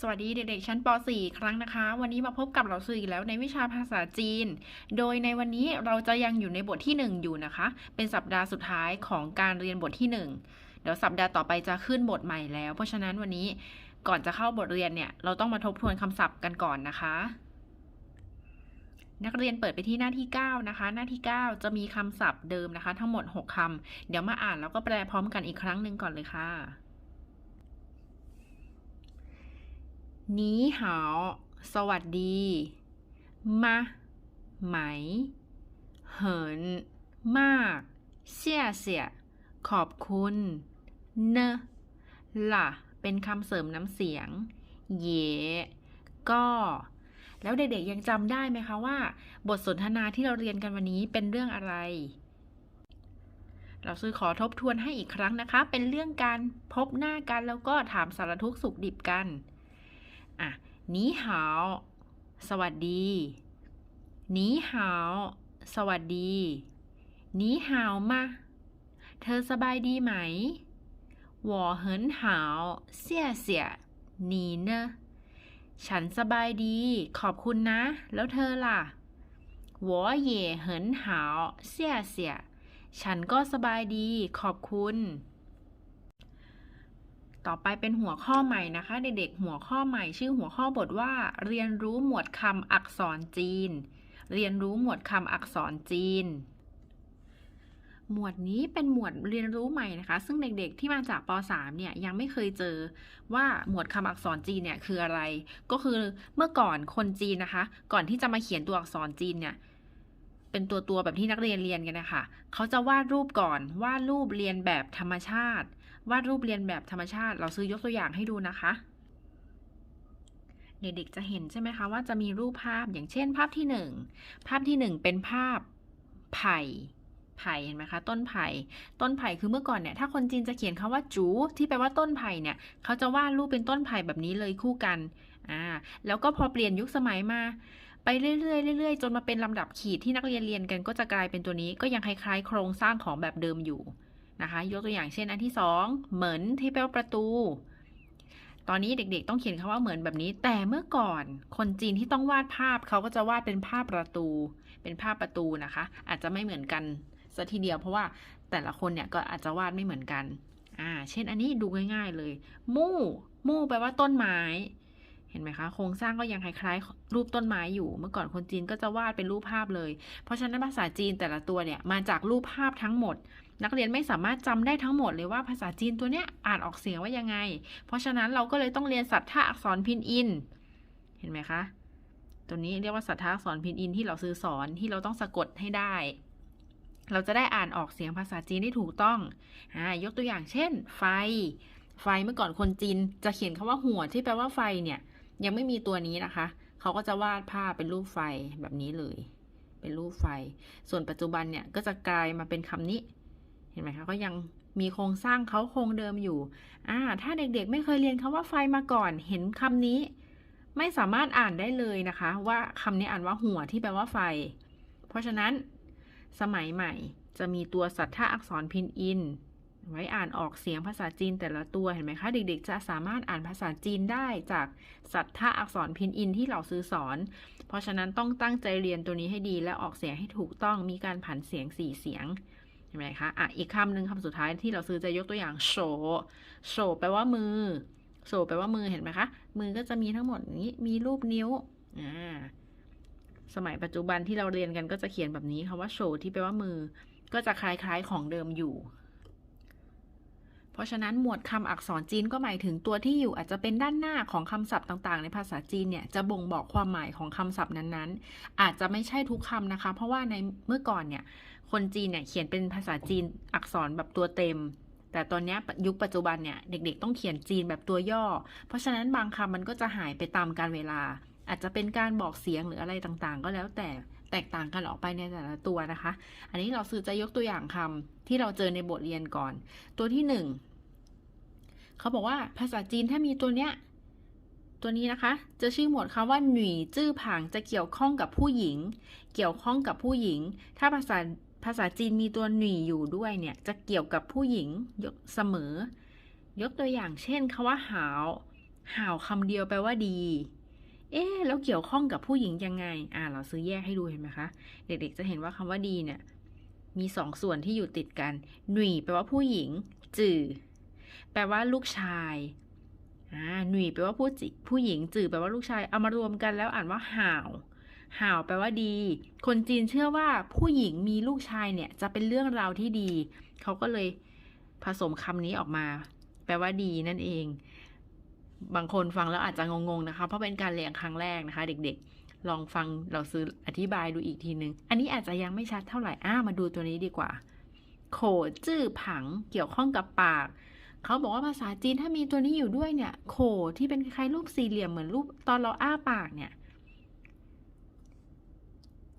สวัสดีเด็กๆชั้นป .4 ครั้งนะคะ วันนี้มาพบกับเราสื่ออีกแล้วในวิชาภาษาจีน โดยในวันนี้เราจะยังอยู่ในบทที่ 1 อยู่นะคะ เป็นสัปดาห์สุดท้ายของการเรียนบทที่ 1 เดี๋ยวสัปดาห์ต่อไปจะขึ้นบทใหม่แล้ว เพราะฉะนั้นวันนี้ก่อนจะเข้าบทเรียนเนี่ยเราต้องมาทบทวนคำศัพท์กันก่อนนะคะ นักเรียนเปิดไปที่หน้าที่ 9 นะคะ หน้าที่ 9 จะมีคำศัพท์เดิมนะคะ ทั้งหมด 6คำเดี๋ยวมาอ่านแล้วก็แปลพร้อมกันอีกครั้งหนึ่งก่อนเลยค่ะ นีหาวสวัสดีมาไหม เหิน มาก เสียเสีย ขอบคุณ เนล่ะ เป็นคำเสริมน้ำเสียง เย่ก็ แล้วเด็กๆยังจำได้ไหมคะว่า บทสนทนาที่เราเรียนกันวันนี้เป็นเรื่องอะไร เราซื้อขอทบทวนให้อีกครั้งนะคะ เป็นเรื่องการพบหน้ากันแล้วก็ถามสารทุกข์สุขดิบกัน อ่ะนี้หาว สวัสดีนี้หาว สวัสดีนี้หาวมา เธอสบายดีไหม我很好谢谢你呢ฉันสบายดี ขอบคุณนะ แล้วเธอล่ะ我也很好谢谢ฉันก็สบายดี ขอบคุณ ต่อไปเป็นหัวข้อใหม่นะคะ เด็กๆหัวข้อใหม่ชื่อหัวข้อบทว่า เรียนรู้หมวดคำอักษรจีน เรียนรู้หมวดคำอักษรจีน หมวดนี้เป็นหมวดเรียนรู้ใหม่นะคะ ซึ่งเด็กๆที่มาจากป .3 เนี่ยยังไม่เคยเจอว่าหมวดคำอักษรจีนเนี่ยคืออะไร ก็คือเมื่อก่อนคนจีนนะคะ ก่อนที่จะมาเขียนตัวอักษรจีนเนี่ยเป็นตัวตัวแบบที่นักเรียนเรียนกันนะคะ เขาจะวาดรูปก่อน วาดรูปเรียนแบบธรรมชาติ วาดรูปเรียนแบบธรรมชาติ เราซื้อยกตัวอย่างให้ดูนะคะ เด็กๆจะเห็นใช่ไหมคะว่าจะมีรูปภาพอย่างเช่น ภาพที่หนึ่งภาพที่หนึ่งเป็นภาพไผ่ไผ่เห็นไหมคะต้นไผ่ต้นไผ่คือเมื่อก่อนเนี่ยถ้าคนจีนจะเขียนคำว่าจูที่แปลว่าต้นไผ่เนี่ยเขาจะวาดรูปเป็นต้นไผ่แบบนี้เลยคู่กันอ่าแล้วก็พอเปลี่ยนยุคสมัยมา ไปเรื่อยๆเรื่อยๆจนมาเป็นลำดับขีดที่นักเรียนเรียนกันก็จะกลายเป็นตัวนี้ก็ยังคล้ายๆ โครงสร้างของแบบเดิมอยู่ นะคะ ยกตัวอย่างเช่นอันที่สองเหมือนที่แปลว่าประตู ตอนนี้เด็กๆ ต้องเขียนคำว่าเหมือนแบบนี้ แต่เมื่อก่อนคนจีนที่ต้องวาดภาพเขาก็จะวาดเป็นภาพประตู เป็นภาพประตูนะคะ อาจจะไม่เหมือนกันซะทีเดียวเพราะว่าแต่ละคนเนี่ยก็อาจจะวาดไม่เหมือนกัน อ่า เช่นอันนี้ดูง่ายๆเลย มู่ มู่แปลว่าต้นไม้ เห็นไหมคะ โครงสร้างก็ยังคล้ายๆ รูปต้นไม้อยู่ เมื่อก่อนคนจีนก็จะวาดเป็นรูปภาพเลย เพราะฉะนั้นภาษาจีนแต่ละตัวเนี่ยมาจากรูปภาพทั้งหมด นักเรียนไม่สามารถจำได้ทั้งหมดเลยว่าภาษาจีนตัวเนี้ยอ่านออกเสียงว่ายังไง เพราะฉะนั้นเราก็เลยต้องเรียนสัทธาอักษรพินอิน เห็นไหมคะ ตัวนี้เรียกว่าสัทธาอักษรพินอินที่เราซื้อสอนที่เราต้องสะกดให้ได้ เราจะได้อ่านออกเสียงภาษาจีนได้ถูกต้องอ่ายกตัวอย่างเช่น ไฟ ไฟเมื่อก่อนคนจีนจะเขียนคำว่าหัวที่แปลว่าไฟเนี่ยยังไม่มีตัวนี้นะคะ เขาก็จะวาดภาพเป็นรูปไฟแบบนี้เลย เป็นรูปไฟ ส่วนปัจจุบันเนี่ยก็จะกลายมาเป็นคำนี้ เห็นไหมคะก็ยังมีโครงสร้างเขาโครงเดิมอยู่อ่าถ้าเด็กๆ ไม่เคยเรียนคำว่าไฟมาก่อน เห็นคำนี้ ไม่สามารถอ่านได้เลยนะคะ ว่าคำนี้อ่านว่าหัวที่แปลว่าไฟ เพราะฉะนั้น สมัยใหม่จะมีตัวสัทธาอักษรพินอิน ไว้อ่านออกเสียงภาษาจีนแต่ละตัวเห็นไหมคะ เด็กๆ จะสามารถอ่านภาษาจีนได้จากสัทธาอักษรพินอินที่เราซื้อสอน เพราะฉะนั้นต้องตั้งใจเรียนตัวนี้ให้ดีและออกเสียงให้ถูกต้องมีการผันเสียงสี่เสียง ห็นไหมคะอะอีกคำหนึ่งคำสุดท้ายที่เราซื้อจะยกตัวอย่างโฉโฉแปลว่ามือโฉแปลว่ามือเห็นไหมคะ มือก็จะมีทั้งหมดนี้มีรูปนิ้วอ่าสมัยปัจจุบันที่เราเรียนกันก็จะเขียนแบบนี้คำว่าโฉที่แปลว่ามือ ก็จะคล้ายๆของเดิมอยู่ เพราะฉะนั้นหมวดคำอักษรจีนก็หมายถึงตัวที่อยู่อาจจะเป็นด้านหน้าของคำศัพท์ต่างๆ ในภาษาจีนเนี่ยจะบ่งบอกความหมายของคำศัพท์นั้นๆ อาจจะไม่ใช่ทุกคำนะคะ เพราะว่าในเมื่อก่อนเนี่ย คนจีนเนี่ยเขียนเป็นภาษาจีนอักษรแบบตัวเต็ม แต่ตอนนี้ยุคปัจจุบันเนี่ยเด็กๆ ต้องเขียนจีนแบบตัวย่อ เพราะฉะนั้นบางคำมันก็จะหายไปตามกาลเวลา อาจจะเป็นการบอกเสียงหรืออะไรต่างๆ ก็แล้วแต่แตกต่างกันออกไปในแต่ละตัวนะคะ อันนี้เราซื้อจะยกตัวอย่างคำที่เราเจอในบทเรียนก่อน ตัวที่หนึ่งเขาบอกว่าภาษาจีนถ้ามีตัวเนี้ยตัวนี้นะคะ จะชื่อหมวดคำว่าหนุ่ยจื้อผางจะเกี่ยวข้องกับผู้หญิง เกี่ยวข้องกับผู้หญิง ถ้าภาษา ภาษาจีนมีตัวหนุ่อยู่ด้วยเนี่ย จะเกี่ยวกับผู้หญิงยกเสมอ ยกตัวอย่างเช่นคำว่าหาวหาวคำเดียวแปลว่าดี เอ๊แล้วเกี่ยวข้องกับผู้หญิงยังไง อ่า เราซื้อแยกให้ดูเห็นไหมคะ เด็กๆจะเห็นว่าคำว่าดีเนี่ย มีสองส่วนที่อยู่ติดกัน หนุ่ยแปลว่าผู้หญิง จื่อแปลว่าลูกชาย อ่า หนุ่ยแปลว่าผู้ผู้หญิง จื่อแปลว่าลูกชาย เอามารวมกันแล้วอ่านว่าหาว ห่าวแปลว่าดี คนจีนเชื่อว่าผู้หญิงมีลูกชายเนี่ยจะเป็นเรื่องราวที่ดี เขาก็เลยผสมคำนี้ออกมา แปลว่าดีนั่นเอง บางคนฟังแล้วอาจจะงงๆนะคะ เพราะเป็นการเรียนครั้งแรกนะคะ เด็กๆ ลองฟังเราซื้ออธิบายดูอีกทีนึง อันนี้อาจจะยังไม่ชัดเท่าไหร่อ้ามาดูตัวนี้ดีกว่า โขจื้อผังเกี่ยวข้องกับปากเขาบอกว่าภาษาจีนถ้ามีตัวนี้อยู่ด้วยเนี่ย โขที่เป็นคล้ายๆรูปสี่เหลี่ยมเหมือนรูปตอนเราอ้าปากเนี่ย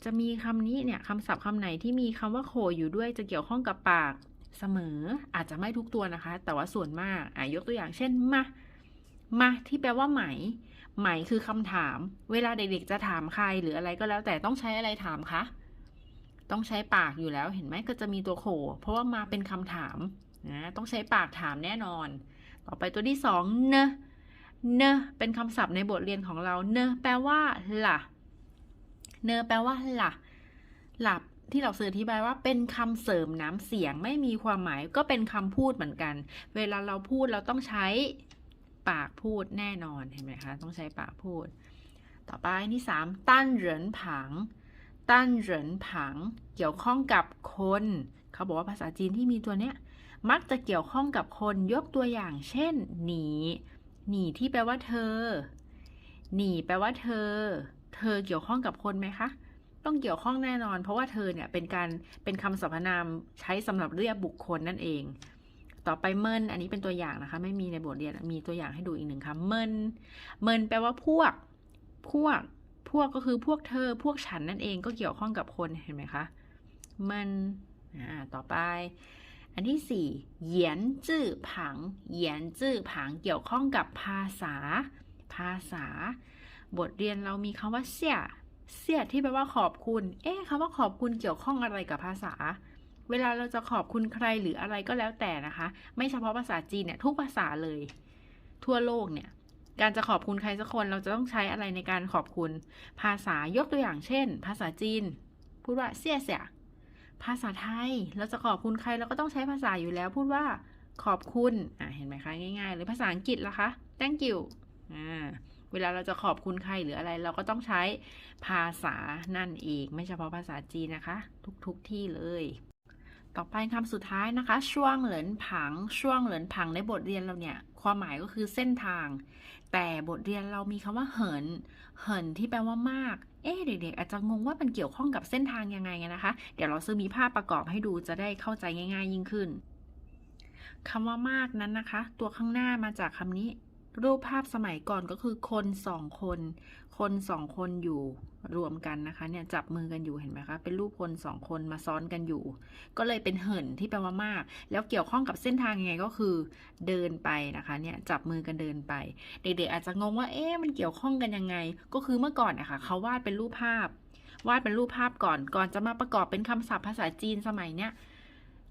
จะมีคำนี้เนี่ยคำศัพท์คำไหนที่มีคำว่าโขอยู่ด้วยจะเกี่ยวข้องกับปากเสมอ อาจจะไม่ทุกตัวนะคะ แต่ว่าส่วนมากอะยกตัวอย่างเช่นมามาที่แปลว่าไหม ไหมคือคำถาม เวลาเด็กๆจะถามใครหรืออะไรก็แล้วแต่ต้องใช้อะไรถามคะต้องใช้ปากอยู่แล้วเห็นไหมก็จะมีตัวโข เพราะว่ามาเป็นคำถามนะต้องใช้ปากถามแน่นอน ต่อไปตัวที่สองเนเนเป็นคำศัพท์ในบทเรียนของเรา เนแปลว่าล่ะ เนอแปลว่าล่ะหลับที่เราสื่ออธิบายว่าเป็นคำเสริมน้ำเสียงไม่มีความหมายก็เป็นคำพูดเหมือนกัน เวลาเราพูดเราต้องใช้ปากพูดแน่นอนเห็นไหมคะ ต้องใช้ปากพูด ต่อไปที่สามตั้นเหรินผัง ตั้นเหรินผัง เกี่ยวข้องกับคน เขาบอกว่าภาษาจีนที่มีตัวเนี้ยมักจะเกี่ยวข้องกับคนยกตัวอย่าง เช่น หนี หนีที่แปลว่าเธอ หนีแปลว่าเธอ เธอเกี่ยวข้องกับคนไหมคะ ต้องเกี่ยวข้องแน่นอน เพราะว่าเธอเนี่ยเป็นการเป็นคำสรรพนามใช้สำหรับเรียกบุคคลนั่นเอง ต่อไปเมินอันนี้เป็นตัวอย่างนะคะ ไม่มีในบทเรียนมีตัวอย่างให้ดูอีกหนึ่งคำเมินเมินแปลว่าพวก พวก พวกก็คือพวกเธอ พวกฉันนั่นเองก็เกี่ยวข้องกับคนเห็นไหมคะเมินอ่าต่อไปอันที่สี่เหยียนจื้อผังเหยียนจื้อผังเกี่ยวข้องกับภาษา ภาษา บทเรียนเรามีคำว่าเสียเสียที่แปลว่าขอบคุณ เอ๊ะคำว่าขอบคุณเกี่ยวข้องอะไรกับภาษา เวลาเราจะขอบคุณใครหรืออะไรก็แล้วแต่นะคะ ไม่เฉพาะภาษาจีนเนี่ยทุกภาษาเลย ทั่วโลกเนี่ย การจะขอบคุณใครสักคนเราจะต้องใช้อะไรในการขอบคุณ ภาษายกตัวอย่างเช่น ภาษาจีน พูดว่าเสียเสียภาษาไทยเราจะขอบคุณใครเราก็ต้องใช้ภาษาอยู่แล้วพูดว่าขอบคุณ อ่าเห็นไหมคะ ง่ายๆ หรือภาษาอังกฤษล่ะคะ thank you อ่า เวลาเราจะขอบคุณใครหรืออะไร เราก็ต้องใช้ภาษานั่นเองไม่เฉพาะภาษาจีนนะคะ ทุกๆทที่เลย ต่อไปคำสุดท้ายนะคะ ช่วงเหลินผัง ช่วงเหลินผังในบทเรียนเราเนี่ยความหมายก็คือเส้นทาง แต่บทเรียนเรามีคำว่าเหิน เหินที่แปลว่ามาก เอ๊ะเด็กๆอาจจะงงว่ามันเกี่ยวข้องกับเส้นทางยังไงนะคะ เดี๋ยวเราซื้อมีภาพประกอบให้ดูจะได้เข้าใจง่าย ๆ ยิ่งขึ้นคำว่ามากนั้นนะคะ ตัวข้างหน้ามาจากคำนี้ รูปภาพสมัยก่อนก็คือคนสองคน คนสองคนอยู่รวมกันนะคะ เนี่ยจับมือกันอยู่เห็นไหมคะ เป็นรูปคนสองคนมาซ้อนกันอยู่ ก็เลยเป็นเหินที่แปลว่ามาก แล้วเกี่ยวข้องกับเส้นทางยังไงก็คือเดินไปนะคะ เนี่ยจับมือกันเดินไป เด็กๆอาจจะงงว่าเอ๊ะมันเกี่ยวข้องกันยังไง ก็คือเมื่อก่อนนะคะเขาวาดเป็นรูปภาพ วาดเป็นรูปภาพก่อน ก่อนจะมาประกอบเป็นคำศัพท์ภาษาจีนสมัยเนี้ย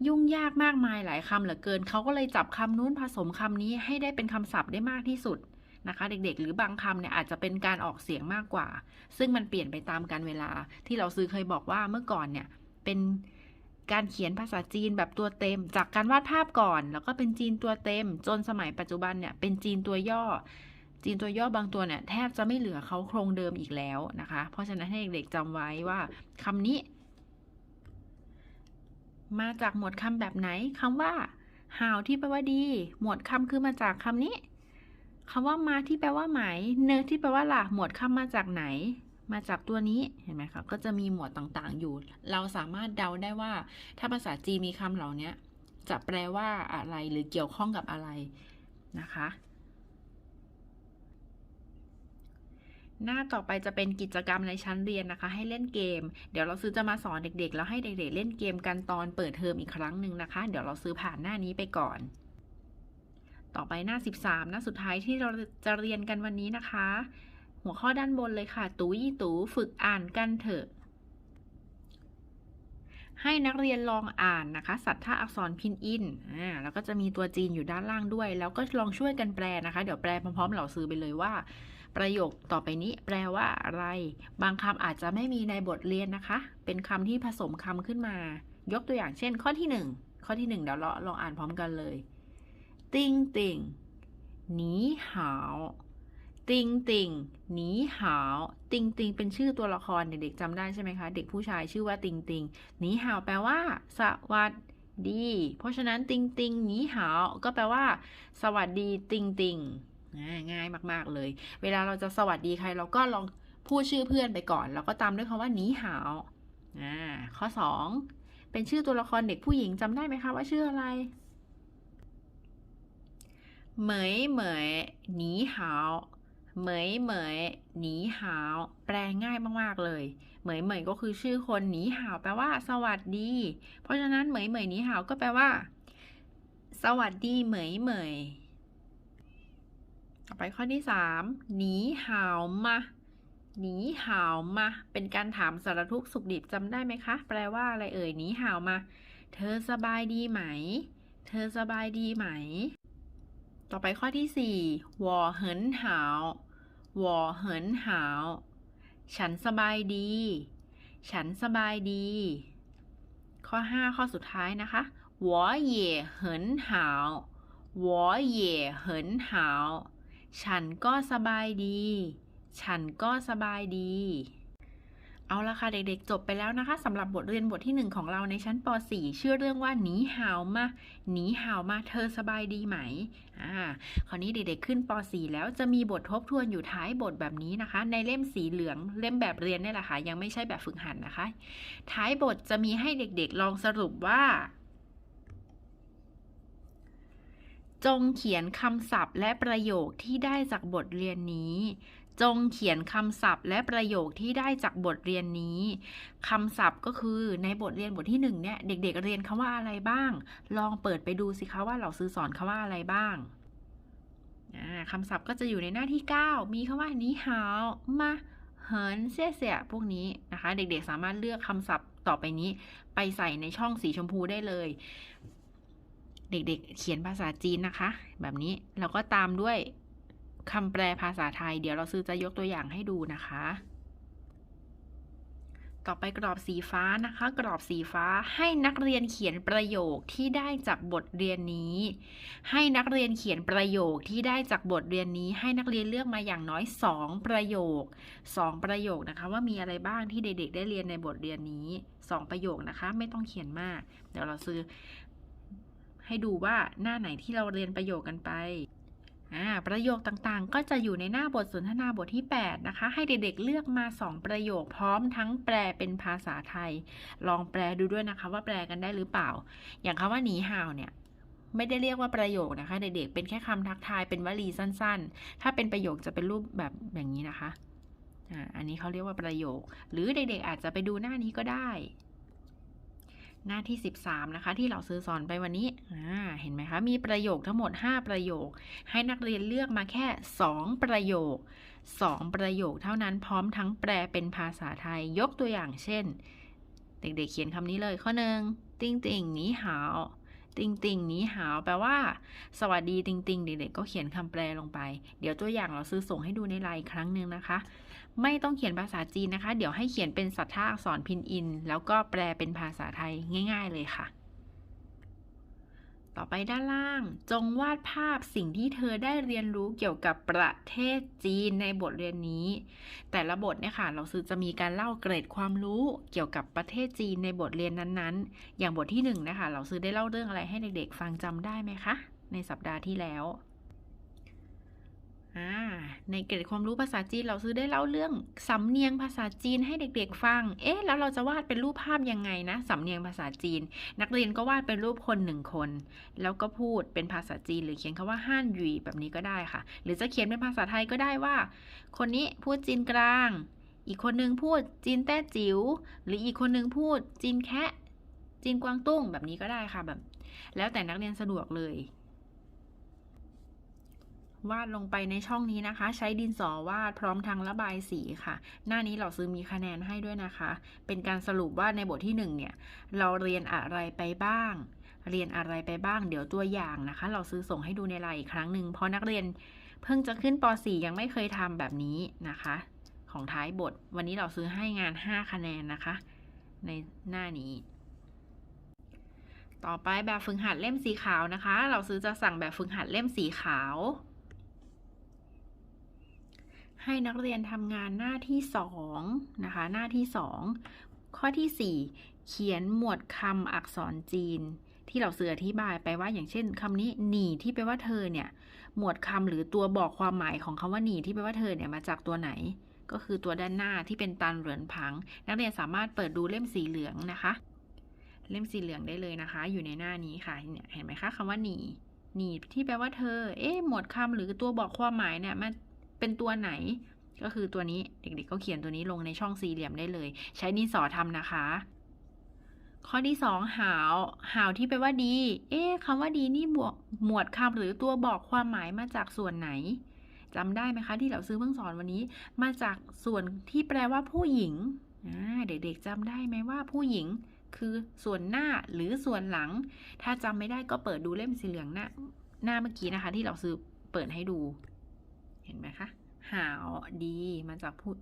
ยุ่งยากมากมายหลายคำเหลือเกิน เขาก็เลยจับคำนู้นผสมคำนี้ให้ได้เป็นคำศัพท์ได้มากที่สุดนะคะ เด็กๆ หรือบางคำเนี่ยอาจจะเป็นการออกเสียงมากกว่า ซึ่งมันเปลี่ยนไปตามกาลเวลา ที่เราซื้อเคยบอกว่าเมื่อก่อนเนี่ยเป็นการเขียนภาษาจีนแบบตัวเต็ม จากการวาดภาพก่อน แล้วก็เป็นจีนตัวเต็ม จนสมัยปัจจุบันเนี่ยเป็นจีนตัวย่อ จีนตัวย่อบางตัวเนี่ยแทบจะไม่เหลือเขาโครงเดิมอีกแล้วนะคะ เพราะฉะนั้นให้เด็กๆจำไว้ว่าคำนี้ มาจากหมวดคำแบบไหนคำว่า how ที่แปลว่าดี หมวดคำคือมาจากคำนี้คำว่ามาที่แปลว่าไหมเนอที่แปลว่าล่ะหมวดคำมาจากไหน มาจากตัวนี้เห็นไหมคะก็จะมีหมวดต่างๆอยู่ เราสามารถเดาได้ว่า ถ้าภาษาจีนมีคำเหล่านี้จะแปลว่าอะไรหรือเกี่ยวข้องกับอะไรนะคะ หน้าต่อไปจะเป็นกิจกรรมในชั้นเรียนนะคะ ให้เล่นเกม เดี๋ยวเราซื้อจะมาสอนเด็กๆ แล้วให้เด็กๆ เล่นเกมกันตอนเปิดเทอมอีกครั้งหนึ่งนะคะ เดี๋ยวเราซื้อผ่านหน้านี้ไปก่อน ต่อไปหน้า 13 หน้าสุดท้ายที่เราจะเรียนกันวันนี้นะคะ หัวข้อด้านบนเลยค่ะ ตูยี่ตูฝึกอ่านกันเถอะ ให้นักเรียนลองอ่านนะคะ สัทธาอักษรพินอินอ่าแล้วก็จะมีตัวจีนอยู่ด้านล่างด้วย แล้วก็ลองช่วยกันแปลนะคะ เดี๋ยวแปลพร้อมๆ เหล่าซื้อไปเลยว่า ประโยคต่อไปนี้แปลว่าอะไร บางคำอาจจะไม่มีในบทเรียนนะคะ เป็นคำที่ผสมคำขึ้นมา ยกตัวอย่างเช่น ข้อที่หนึ่งข้อที่หนึ่งเดี๋ยวเราลองอ่านพร้อมกันเลย ติงติงหนีหาวติงติงหนีหาว ติงติงเป็นชื่อตัวละครเด็กๆจำได้ใช่ไหมคะ เด็กผู้ชายชื่อว่าติงติงหนีหาวแปลว่า สวัสดี เพราะฉะนั้นติงติงหนีหาวก็แปลว่า สวัสดีติงติง ง่ายมาก ๆเลย เวลาเราจะสวัสดีใครเราก็ลองพูดชื่อเพื่อนไปก่อน แล้วก็ตามด้วยคำว่าหนีหาวอ่าข้อ 2 เป็นชื่อตัวละครเด็กผู้หญิงจำได้ไหมคะว่าชื่ออะไร เหมยเหมยหนีหาวเหมยเหมยหนีหาว แปลง่ายมากๆเลย เหมยเหมยก็คือชื่อคนหนีหาวแปลว่า สวัสดี เพราะฉะนั้นเหมยเหมยหนีหาวก็แปลว่า สวัสดีเหมยเหมย ต่อไปข้อที่สามหนีหาวมาหนีหาวมา เป็นการถามสารทุกข์สุขดิบจำได้ไหมคะ แปลว่าอะไรเอ่ยหนีหาวมา เธอสบายดีไหม เธอสบายดีไหม ต่อไปข้อที่สี่วอเหินหาววอเหินหาว ฉันสบายดี ฉันสบายดี ข้อ 5 ข้อสุดท้ายนะคะ我也很好我也很好 ฉันก็สบายดี ฉันก็สบายดี เอาละค่ะเด็กๆ จบไปแล้วนะคะสำหรับบทเรียนบทที่ 1 ของเราในชั้นป .4 ชื่อเรื่องว่าหนีหาวมาหนีหาวมาเธอสบายดีไหมอ่าคราวนี้เด็กๆขึ้นป .4 แล้วจะมีบททบทวนอยู่ท้ายบทแบบนี้นะคะ ในเล่มสีเหลืองเล่มแบบเรียนนี่แหละค่ะยังไม่ใช่แบบฝึกหัดนนะคะ ท้ายบทจะมีให้เด็กๆ ลองสรุปว่า จงเขียนคำศัพท์และประโยคที่ได้จากบทเรียนนี้ จงเขียนคำศัพท์และประโยคที่ได้จากบทเรียนนี้คำศัพท์ก็คือในบทเรียนบทที่หนึ่งเนี่ยเด็กๆเรียนคำว่าอะไรบ้าง ลองเปิดไปดูสิคะว่าเราซื้อสอนคำว่าอะไรบ้างคำศัพท์ก็จะอยู่ในหน้าที่ 9 มีคำว่านี้หาวมาเหินเสียเสียพวกนี้นะคะ เด็กๆสามารถเลือกคำศัพท์ต่อไปนี้ ไปใส่ในช่องสีชมพูได้เลย เด็กๆ เขียนภาษาจีนนะคะ แบบนี้แล้วก็ตามด้วยคำแปลภาษาไทย เดี๋ยวเราซื้อจะยกตัวอย่างให้ดูนะคะ ต่อไปกรอบสีฟ้านะคะ กรอบสีฟ้าให้นักเรียนเขียนประโยคที่ได้จากบทเรียนนี้ ให้นักเรียนเขียนประโยคที่ได้จากบทเรียนนี้ ให้นักเรียนเลือกมาอย่างน้อย 2 ประโยค 2 ประโยคนะคะว่ามีอะไรบ้างที่เด็กๆ ได้เรียนในบทเรียนนี้ 2 ประโยคนะคะ ไม่ต้องเขียนมาก เดี๋ยวเราซื้อ ให้ดูว่าหน้าไหนที่เราเรียนประโยคกันไปอ่าประโยคต่างๆ ก็จะอยู่ในหน้าบทสนทนาบทที่ 8 นะคะ ให้เด็กๆเลือกมา 2 ประโยคพร้อมทั้งแปลเป็นภาษาไทย ลองแปลดูด้วยนะคะว่าแปลกันได้หรือเปล่า อย่างคำว่าหนีห่าวเนี่ยไม่ได้เรียกว่าประโยคนะคะ เด็กๆ เป็นแค่คำทักทายเป็นวลีสั้นๆ ถ้าเป็นประโยคจะเป็นรูปแบบอย่างนี้นะคะอ่าอันนี้เขาเรียกว่าประโยค หรือเด็กๆ อาจจะไปดูหน้านี้ก็ได้ หน้าที่ 13 นะคะ ที่เราซื้อสอนไปวันนี้เห็นไหมคะ มีประโยคทั้งหมด 5 ประโยค ให้นักเรียนเลือกมาแค่ 2 ประโยค 2 ประโยคเท่านั้นพร้อมทั้งแปลเป็นภาษาไทยยกตัวอย่างเช่น เด็กๆเขียนคำนี้เลยข้อหนึ่งติงติงนี้หาวติงติงนี้หาวแปลว่า สวัสดีติงติงเด็กๆก็เขียนคำแปลลงไป เดี๋ยวตัวอย่างเราซื้อส่งให้ดูในไลน์ครั้งหนึ่งนะคะ ไม่ต้องเขียนภาษาจีนนะคะ เดี๋ยวให้เขียนเป็นสัทธาอักษรพินอิน แล้วก็แปลเป็นภาษาไทยง่าย ๆ เลยค่ะ ต่อไปด้านล่าง จงวาดภาพสิ่งที่เธอได้เรียนรู้เกี่ยวกับประเทศจีนในบทเรียนนี้ แต่ละบทเนี่ยค่ะเราซื้อจะมีการเล่าเกรดความรู้เกี่ยวกับประเทศจีนในบทเรียนนั้นๆ อย่างบทที่1นนะคะเราซื้อได้เล่าเรื่องอะไรให้เด็กๆ ฟังจำได้ไหมคะ ในสัปดาห์ที่แล้ว ในเกร็ดความรู้ภาษาจีนเราซื้อได้เล่าเรื่องสำเนียงภาษาจีนให้เด็กๆฟัง เอ๊ะ แล้วเราจะวาดเป็นรูปภาพยังไงนะสำเนียงภาษาจีน นักเรียนก็วาดเป็นรูปคนหนึ่งคน แล้วก็พูดเป็นภาษาจีน หรือเขียนคำว่าฮั่นหยีแบบนี้ก็ได้ค่ะ หรือจะเขียนเป็นภาษาไทยก็ได้ว่า คนนี้พูดจีนกลาง อีกคนนึงพูดจีนแต้จิ๋ว หรืออีกคนนึงพูดจีนแคะจีนกวางตุ้งแบบนี้ก็ได้ค่ะแบบ แล้วแต่นักเรียนสะดวกเลย วาดลงไปในช่องนี้นะคะ ใช้ดินสอวาดพร้อมทางระบายสีค่ะ หน้านี้เราซื้อมีคะแนนให้ด้วยนะคะ เป็นการสรุปว่าในบทที่หนึ่งเนี่ย เราเรียนอะไรไปบ้าง เรียนอะไรไปบ้าง เดี๋ยวตัวอย่างนะคะ เราซื้อส่งให้ดูในไลน์อีกครั้งหนึ่งเพราะนักเรียนเพิ่งจะขึ้นป .4 ยังไม่เคยทำแบบนี้นะคะ ของท้ายบท วันนี้เราซื้อให้งาน 5 คะแนนนะคะ ในหน้านี้ต่อไปแบบฝึกหัดเล่มสีขาวนะคะ เราซื้อจะสั่งแบบฝึกหัดเล่มสีขาว ให้นักเรียนทำงานหน้าที่สองนะคะ หน้าที่สองข้อที่สี่เขียนหมวดคำอักษรจีน ที่เราเสืออธิบายไปว่าอย่างเช่นคำนี้หนีที่แปลว่าเธอเนี่ย หมวดคำหรือตัวบอกความหมายของคำว่าหนีที่แปลว่าเธอเนี่ยมาจากตัวไหน ก็คือตัวด้านหน้าที่เป็นตันเหรินผัง นักเรียนสามารถเปิดดูเล่มสีเหลืองนะคะ เล่มสีเหลืองได้เลยนะคะ อยู่ในหน้านี้ค่ะเนี่ยเห็นไหมคะคำว่าหนีหนีที่แปลว่าเธอ เอ๊ะ หมวดคำหรือตัวบอกความหมายเนี่ย มัน เป็นตัวไหน ก็คือตัวนี้เด็กๆก็เขียนตัวนี้ลงในช่องสี่เหลี่ยมได้เลย ใช้ดินสอทำนะคะ ข้อที่สองหาวหาวที่แปลว่าดี เอ๊ะคำว่าดีนี่บวกหมวดคำหรือตัวบอกความหมายมาจากส่วนไหนจำได้ไหมคะ ที่เราซื้อเพิ่งสอนวันนี้ มาจากส่วนที่แปลว่าผู้หญิงเด็กๆจำได้ไหมว่าผู้หญิงคือส่วนหน้าหรือส่วนหลัง ถ้าจำไม่ได้ก็เปิดดูเล่มสีเหลืองหน้าหน้าเมื่อกี้นะคะ ที่เราซื้อเปิดให้ดู เห็นไหมคะหาวดีมาจากผู้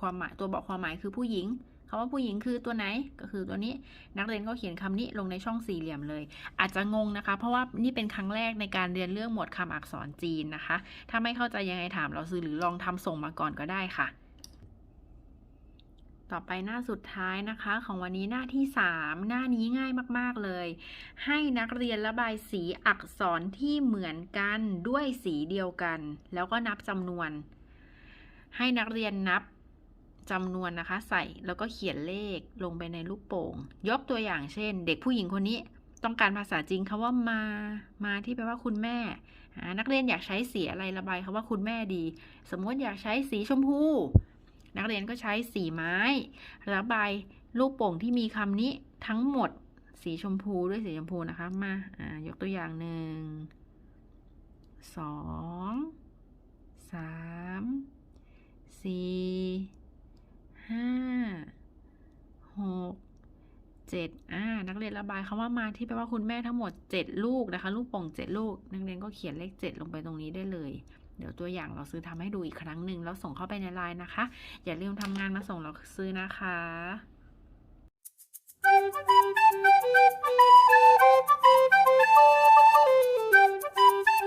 ความหมายตัวบอกความหมายคือผู้หญิงคำว่าผู้หญิงคือตัวไหนก็คือตัวนี้นักเรียนก็เขียนคำนี้ลงในช่องสี่เหลี่ยมเลย อาจจะงงนะคะ เพราะว่านี่เป็นครั้งแรกในการเรียนเรื่องหมวดคำอักษรจีนนะคะ ถ้าไม่เข้าใจยังไงถามเราซื้อหรือลองทำส่งมาก่อนก็ได้ค่ะ ต่อไปหน้าสุดท้ายนะคะ ของวันนี้หน้าที่ 3 หน้านี้ง่ายมากๆเลย ให้นักเรียนระบายสีอักษรที่เหมือนกันด้วยสีเดียวกัน แล้วก็นับจำนวน ให้นักเรียนนับจำนวนนะคะ ใส่แล้วก็เขียนเลขลงไปในลูกโป่ง ยกตัวอย่างเช่น เด็กผู้หญิงคนนี้ต้องการภาษาจีนคำว่ามา มาที่แปลว่าคุณแม่ นักเรียนอยากใช้สีอะไรระบายคำว่าคุณแม่ดี สมมติอยากใช้สีชมพู นักเรียนก็ใช้สีไม้ระบายลูกโป่งที่มีคำนี้ทั้งหมดสีชมพูด้วยสีชมพูนะคะมาอ่ายกตัวอย่างหนึ่งสองสามสี่ห้าหกเจ็ดอ่านักเรียนระบายคำว่ามาที่แปลว่าคุณแม่ทั้งหมดเจ็ดลูกนะคะ ลูกโป่งเจ็ดลูก นักเรียนก็เขียนเลขเจ็ดลงไปตรงนี้ได้เลย เดี๋ยวตัวอย่างเราซื้อทำให้ดูอีกครั้งหนึ่งแล้วส่งเข้าไปในไลน์นะคะ อย่าลืมทำงานมาส่งเราซื้อนะคะ